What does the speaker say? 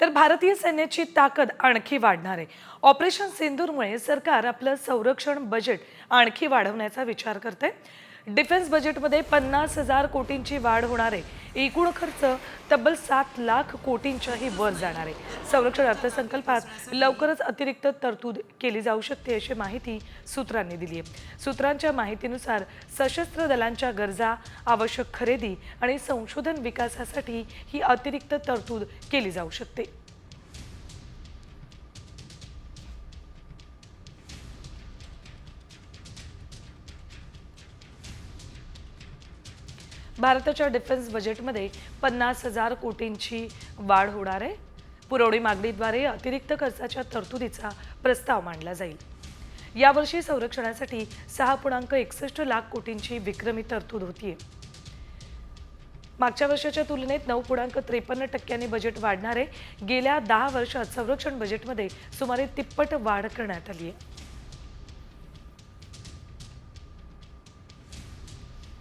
तर भारतीय सैन्याची ताकद आणखी वाढणार आहे. ऑपरेशन सिंदूरमुळे सरकार आपलं संरक्षण बजेट आणखी वाढवण्याचा विचार करते डिफेन्स बजेटमध्ये पन्नास हजार कोटींची वाढ होणार आहे. एकूण खर्च तब्बल सात लाख कोटींच्याही वर जाणार आहे. संरक्षण अर्थसंकल्पात लवकरच अतिरिक्त तरतूद केली जाऊ शकते अशी माहिती सूत्रांनी दिली आहे. सूत्रांच्या माहितीनुसार सशस्त्र दलांच्या गरजा आवश्यक खरेदी आणि संशोधन विकासासाठी ही अतिरिक्त तरतूद केली जाऊ शकते. भारताच्या डिफेन्स बजेटमध्ये पन्नास हजार कोटींची वाढ होणार आहे. पुरवणी मागणीद्वारे अतिरिक्त खर्चाच्या तरतुदीचा प्रस्ताव मांडला जाईल. यावर्षी संरक्षणासाठी सहा पूर्णांक एकसष्ट लाख कोटींची विक्रमी तरतूद होतीये. मागच्या वर्षाच्या तुलनेत नऊ पूर्णांक त्रेपन्न टक्क्यांनी बजेट वाढणार आहे गेल्या दहा वर्षात संरक्षण बजेटमध्ये सुमारे तिप्पट वाढ करण्यात आली आहे